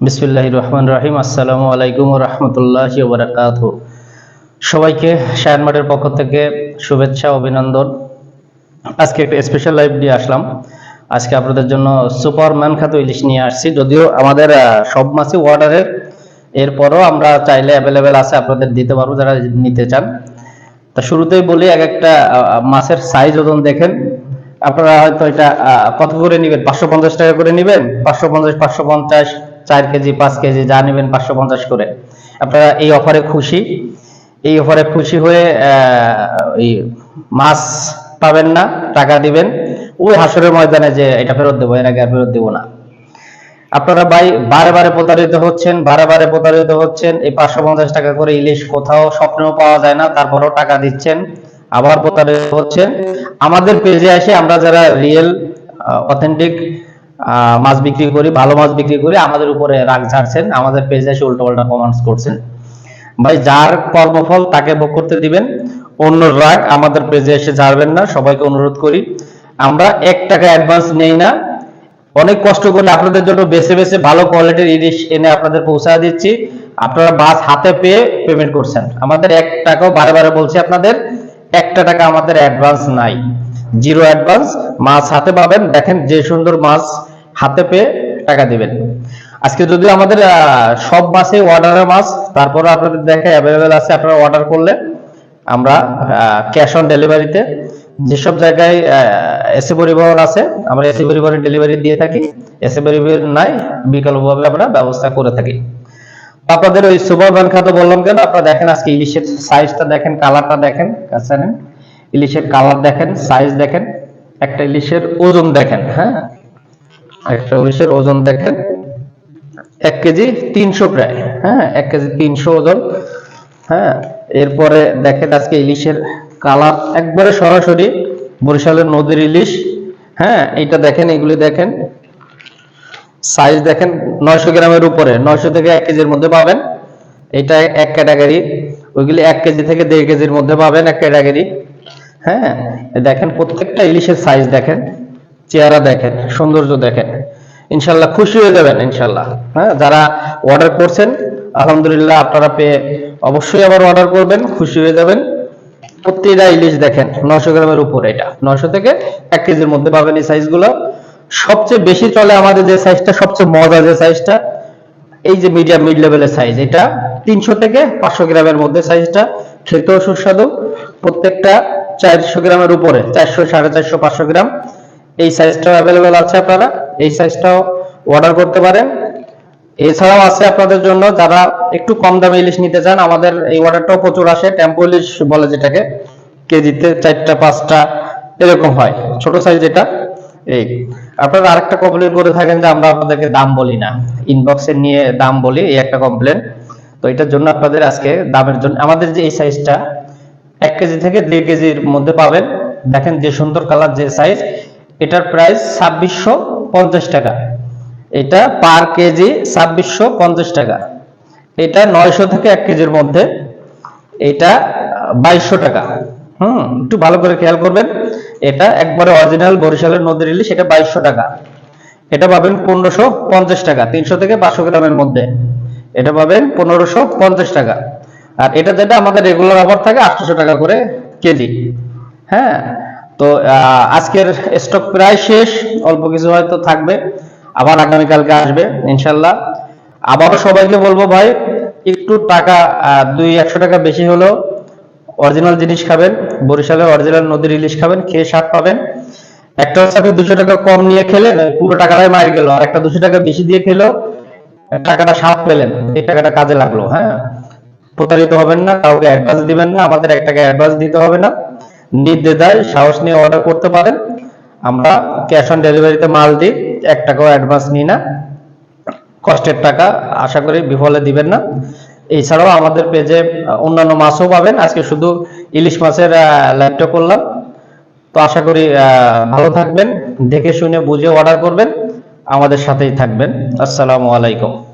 বিসমিল্লাহ রহমান রাহিম আসসালামু আলাইকুম রহমতুল্লাহ বারাকাত সবাইকে শায়ন মাঠের পক্ষ থেকে শুভেচ্ছা, অভিনন্দন। আজকে একটা স্পেশাল লাইভ দিয়ে আসলাম। আজকে আপনাদের জন্য সুপারম্যান খাত ইলিশ নিয়ে আসছি। যদিও আমাদের সব মাছই অর্ডারের এরপরও আমরা চাইলে অ্যাভেলেবেল আছে, আপনাদের দিতে পারব যারা নিতে চান। তা শুরুতেই বলি, এক একটা মাছের সাইজ ওজন দেখেন। আপনারা হয়তো এটা কত করে নেবেন? পাঁচশো পঞ্চাশ টাকা করে নেবেন? পাঁচশো পঞ্চাশ পাঁচশো পঞ্চাশ চার কেজি, পাঁচ কেজি, যা নেবেন পাঁচশো পঞ্চাশ করে। আপনারা এই অফারে খুশি। এই অফারে খুশি হয়ে মাছ পাবেন না, টাকা দিবেন। ওই হাসরের ময়দানে যে এটা ফেরত দেবো, এর আগে আর ফেরত দেবো না। আপনারা ভাই বারে বারে প্রতারিত হচ্ছেন, বারে বারে প্রতারিত হচ্ছেন। এই পাঁচশো পঞ্চাশ টাকা করে ইলিশ কোথাও স্বপ্নেও পাওয়া যায় না, তারপরেও টাকা দিচ্ছেন, আবার প্রতারিত হচ্ছেন। আমাদের পেজে এসে আমরা যারা রিয়েল অথেন্টিক মাছ বিক্রি করি, ভালো মাছ বিক্রি করি, আমাদের উপরে রাগ ঝাড়ছেন, আমাদের পেজে এসে উল্টো পাল্টা কমেন্টস করছেন। ভাই, যার কর্মফল তাকে ভোগ করতে দিবেন, অন্য রাগ আমাদের পেজে এসে ঝাড়বেন না, সবাইকে অনুরোধ করি। আমরা এক টাকা অ্যাডভান্স নেই না, অনেক কষ্ট করে আপনাদের জন্য বেছে বেছে ভালো কোয়ালিটির ইলিশ এনে আপনাদের পৌঁছা দিচ্ছি। আপনারা মাছ হাতে পেয়ে পেমেন্ট করছেন। আমাদের এক টাকাও বারে বারে বলছি আপনাদের, একটা টাকা আমাদের অ্যাডভান্স নাই। জিরো অ্যাডভান্স, মাছ হাতে পাবেন। দেখেন যে সুন্দর মাছ হাতে পেয়ে টাকা দিবেন। আজকে যদি আমাদের সব মাসে অর্ডারের মাছ তারপরে আপনাদের দেখে অ্যাভেলেবেল আছে, আপনারা অর্ডার করলে আমরা ক্যাশ অন ডেলিভারিতে যেসব জায়গায় এসি পরিবহন আছে, আমরা এসি পরিবহনের ডেলিভারি দিয়ে থাকি। এসি পরিবহন নাই, বিকল্পভাবে আমরা ব্যবস্থা করে থাকি। আপনাদের ওই সুপার ব্যান খাতে বললাম কেন? আপনারা দেখেন আজকে ইলিশের সাইজটা দেখেন কালারটা দেখেন, কাছে। ইলিশের কালার দেখেন সাইজ দেখেন, একটা ইলিশের ওজন দেখেন হ্যাঁ? একটা ইলিশের ওজন দেখেন, এক কেজি তিনশো প্রায় হ্যাঁ? এক কেজি তিনশো ওজন হ্যাঁ? এরপরে দেখেন আজকে ইলিশের কালার একবারে সরাসরি বরিশালের নদীর ইলিশ হ্যাঁ? এইটা দেখেন, এগুলি দেখেন সাইজ দেখেন নয়শো গ্রামের উপরে, নয়শো থেকে এক কেজির মধ্যে পাবেন। এটা এক ক্যাটাগরি ওইগুলি এক কেজি থেকে দেড় কেজির মধ্যে পাবেন এক ক্যাটাগরি হ্যাঁ দেখেন প্রত্যেকটা ইলিশের সাইজ দেখেন, চেহারা দেখেন, সৌন্দর্য দেখেন, ইনশাল্লাহ খুশি হয়ে যাবেন, ইনশাল্লাহ। হ্যাঁ যারা অর্ডার করছেন, আলহামদুলিল্লাহ আপনারা পেয়ে অবশ্যই আবার অর্ডার করবেন, খুশি হয়ে যাবেন। প্রত্যেকটা ইলিশ দেখেন নশো গ্রামের উপরে এটা। নশো থেকে এক কেজির মধ্যে পাবেন এই সাইজগুলো সবচেয়ে বেশি চলে আমাদের যে সাইজটা সবচেয়ে মজা যে সাইজটা এই যে মিডিয়াম মিড লেভেলের সাইজ এটা তিনশো থেকে পাঁচশো গ্রামের মধ্যে সাইজটা খেতেও সুস্বাদু। প্রত্যেকটা চারশো গ্রামের উপরে, চারশো, সাড়ে চারশো, পাঁচশো গ্রাম। এই সাইজটাও অ্যাভেলেবেল আছে আপনারা। এই সাইজটাও অর্ডার করতে পারেন। এছাড়াও আছে আপনাদের জন্য, যারা একটু কম দামে ইলিশ নিতে চান, আমাদের এই অর্ডারটাও প্রচুর আসে। টেম্পো ইলিশ বলে যেটাকে, কেজিতে চারটা, পাঁচটা, এরকম হয়। ছোট সাইজ এটা। এই, আপনারা আরেকটা কমপ্লেন করে থাকেন যে আমরা আপনাদেরকে দাম বলি না। ইনবক্সে নিয়ে দাম বলি, এই একটা কমপ্লেন তো এটার জন্য আপনাদের আজকে দামের জন্য, আমাদের যে এই সাইজটা এক কেজি থেকে দেড় কেজির মধ্যে পাবেন। দেখেন যে সুন্দর কালার, যে সাইজ এটার প্রাইস ছাব্বিশশো পঞ্চাশ টাকা। এটা পার কেজি ছাব্বিশশো পঞ্চাশ টাকা। এটা নয়শো থেকে এক কেজির মধ্যে। এটা বাইশশো টাকা। হুম, একটু ভালো করে খেয়াল করবেন। এটা একবারে অরিজিনাল বরিশালের নদীর ইলিশ এটা বাইশশো টাকা। এটা পাবেন পনেরোশো পঞ্চাশ টাকা, তিনশো থেকে পাঁচশো গ্রামের মধ্যে। এটা পাবেন পনেরোশো পঞ্চাশ টাকা। আর এটা যেটা আমাদের রেগুলার অফার থাকে, আটশোশো টাকা করে কেজি। হ্যাঁ? তো আজকের স্টক প্রায় শেষ, অল্প কিছু হয়তো থাকবে, আবার আগামীকালকে আসবে, ইনশাল্লাহ। আবারও সবাইকে বলব ভাই, একটু টাকা দুই একশো টাকা বেশি হলেও অরিজিনাল জিনিস খাবেন, বরিশালের অরিজিনাল নদীর ইলিশ খাবেন, খেয়ে স্বাদ পাবেন। একটা আপনি দুশো টাকা কম নিয়ে খেলেন, পুরো টাকাটাই মার গেল, আর একটা দুশো টাকা বেশি দিয়ে খেলেও টাকাটা স্বাদ পেলেন, এই টাকাটা কাজে লাগল হ্যাঁ? প্রতারিত হবেন না, কাউকে অ্যাডভান্স দিবেন না, আমাদের এক টাকা অ্যাডভান্স দিতে হবে না। নির্দ্বিধায় সাহস নিয়ে অর্ডার করতে পারেন। আমরা ক্যাশ অন ডেলিভারিতে মাল দিই, এক টাকাও অ্যাডভান্স নিই না। কষ্টের টাকা আশা করি বিফলে দিবেন না। এছাড়াও আমাদের পেজে অন্যান্য মাছও পাবেন। আজকে শুধু ইলিশ মাছের লাইভটা করলাম। তো আশা করি ভালো থাকবেন। দেখে শুনে বুঝে অর্ডার করবেন। আমাদের সাথেই থাকবেন। আসসালামু আলাইকুম।